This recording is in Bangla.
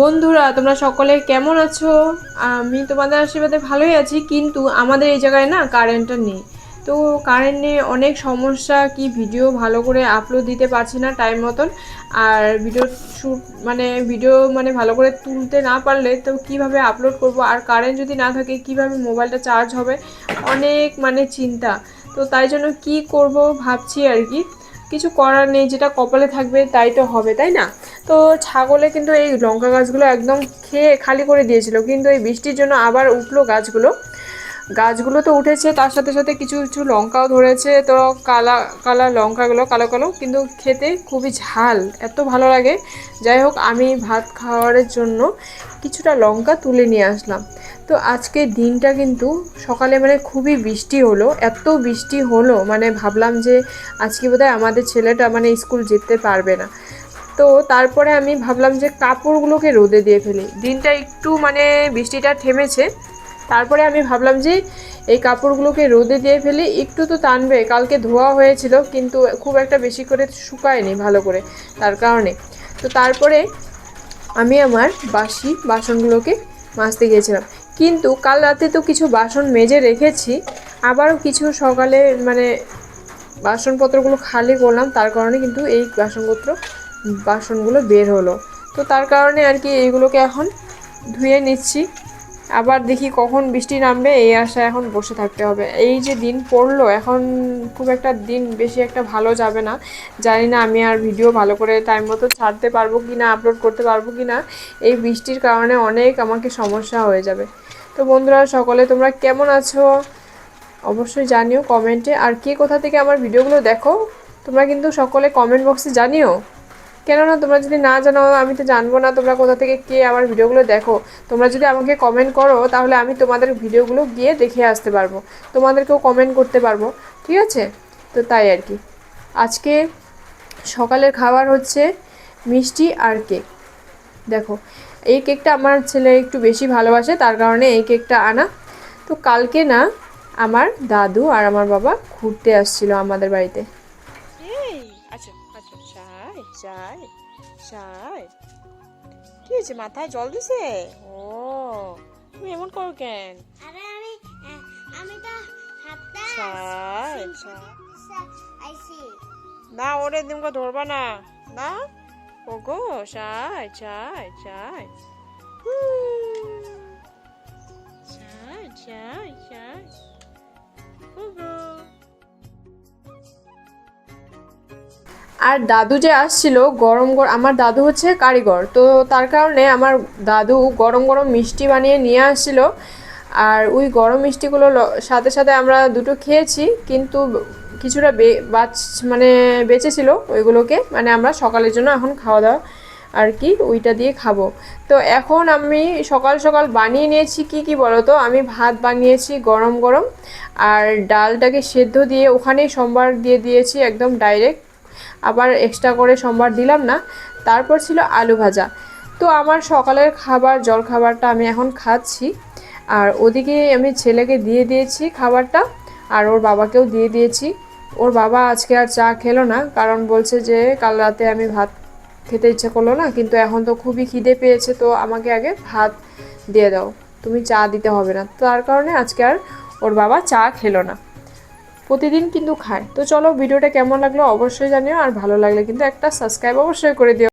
বন্ধুরা, তোমরা সকলে কেমন আছো? আমি তোমাদের আশীর্বাদে ভালোই আছি, কিন্তু আমাদের এই জায়গায় না কারেন্টটা নেই। তো কারেন্ট নিয়ে অনেক সমস্যা, কি ভিডিও ভালো করে আপলোড দিতে পারছি না টাইম মতন। আর ভিডিও শ্যুট মানে ভিডিও মানে ভালো করে তুলতে না পারলে তো কীভাবে আপলোড করব? আর কারেন্ট যদি না থাকে, কীভাবে মোবাইলটা চার্জ হবে? অনেক মানে চিন্তা। তো তাই জন্য কি করব ভাবছি আর কি। কিছু করার নেই, যেটা কপালে থাকবে তাই তো হবে, তাই না? তো ছাগলে কিন্তু এই লঙ্কা গাছগুলো একদম খেয়ে খালি করে দিয়েছিল, কিন্তু এই বৃষ্টির জন্য আবার উঠল গাছগুলো। গাছগুলো তো উঠেছে, তার সাথে সাথে কিছু কিছু লঙ্কাও ধরেছে, তো কালা কালা লঙ্কাগুলো, কালো কালো, কিন্তু খেতে খুবই ঝাল, এত ভালো লাগে। যাই হোক, আমি ভাত খাওয়ার জন্য কিছুটা লঙ্কা তুলে নিয়ে আসলাম। তো আজকে দিনটা কিন্তু সকালে মানে খুবই বৃষ্টি হলো, এত বৃষ্টি হলো মানে ভাবলাম যে আজকে বোধহয় আমাদের ছেলেটা মানে স্কুল যেতে পারবে না। তো তারপরে আমি ভাবলাম যে কাপড়গুলোকে রোদে দিয়ে ফেলি। দিনটা একটু মানে বৃষ্টিটা থেমেছে, তারপরে আমি ভাবলাম যে এই কাপড়গুলোকে রোদে দিয়ে ফেলি। একটু তো টানবে, কালকে ধোয়া হয়েছিল, কিন্তু খুব একটা বেশি করে শুকায়নি ভালো করে, তার কারণে। তো তারপরে আমি আমার বাসি বাসনগুলোকে মাজতে গিয়েছিলাম। কিন্তু কাল রাতে তো কিছু বাসন মেজে রেখেছি, আবারও কিছু সকালে মানে বাসনপত্রগুলো খালি করলাম, তার কারণে কিন্তু এই বাসনপত্র, বাসনগুলো বের হলো। তো তার কারণে আর কি এইগুলোকে এখন ধুয়ে নিচ্ছি। আবার দেখি কখন বৃষ্টি নামবে, এই আশায় এখন বসে থাকতে হবে। এই যে দিন পড়ল, এখন খুব একটা দিন বেশি একটা ভালো যাবে না। জানি না আমি আর ভিডিও ভালো করে টাইম মতো ছাড়তে পারব কি না আপলোড করতে পারব কি না এই বৃষ্টির কারণে অনেক আমাকে সমস্যা হয়ে যাবে। তো বন্ধুরা, সকলে তোমরা কেমন আছো? অবশ্যই জানিও কমেন্টে। আর কে কোথা থেকে আমার ভিডিওগুলো দেখো, তোমরা কিন্তু সকলে কমেন্ট বক্সে জানিও। কেননা তোমরা যদি না জানো, আমি তো জানব না তোমরা কোথা থেকে কে আমার ভিডিওগুলো দেখো। তোমরা যদি আমাকে কমেন্ট করো, তাহলে আমি তোমাদের ভিডিওগুলো গিয়ে দেখে আসতে পারব। তোমাদেরকেও কমেন্ট করতে পারব। ঠিক আছে? তো তাই আর কি। আজকে সকালের খাবার হচ্ছে মিষ্টি আর কেক। দেখো, এই কেকটা আমার ছেলে একটু বেশি ভালোবাসে, তার কারণে এই কেকটা আনা। তো কালকে না, আমার দাদু আর আমার বাবা ঘুরতে আসছিল আমাদের বাড়িতে। সাই সাই কি হয়েছে মাথায় জল দিছে? ও তুমি এমন করো কেন? আরে আমি তো না ওরে দিমকে ধরবা না। না? ওগো সাই সাই সাই সাই সাই সাই আর দাদু যে আসছিল, গরম গরম আমার দাদু হচ্ছে কারিগর। তো তার কারণে আমার দাদু গরম গরম মিষ্টি বানিয়ে নিয়ে আসছিল। আর ওই গরম মিষ্টিগুলো সাথে সাথে আমরা দুটো খেয়েছি, কিন্তু কিছুটা বে- বাচ মানে বেঁচেছিল ওইগুলোকে। মানে আমরা সকালের জন্য এখন খাওয়া দাওয়া আর কি, ওইটা দিয়ে খাব। তো এখন আমি সকাল সকাল বানিয়ে নিয়েছি, কি কি বলো তো আমি ভাত বানিয়েছি গরম গরম, আর ডালটাকে সেদ্ধ দিয়ে ওখানেই সোমবার দিয়ে দিয়েছি একদম ডাইরেক্ট। আবার এক্সট্রা করে সোমবার দিলাম না, তারপর ছিল আলু ভাজা। তো আমার সকালের খাবার, জল খাবারটা আমি এখন খাচ্ছি। আর ওদিকে আমি ছেলেকে দিয়ে দিয়েছি খাবারটা, আর ওর বাবাকেও দিয়ে দিয়েছি। ওর বাবা আজকে আর চা খেলো না, কারণ বলছে যে কাল রাতে আমি ভাত খেতে ইচ্ছে করল না, কিন্তু এখন তো খুবই খিদে পেয়েছে, তো আমাকে আগে ভাত দিয়ে দাও। তুমি চা দিতে হবে না। তার কারণে আজকে আর ওর বাবা চা খেলো না। প্রতিদিন কিন্তু খায়। তো চলো, ভিডিওটা কেমন লাগল অবশ্যই জানিও, আর ভালো লাগলে কিন্তু একটা সাবস্ক্রাইব অবশ্যই করে দিও।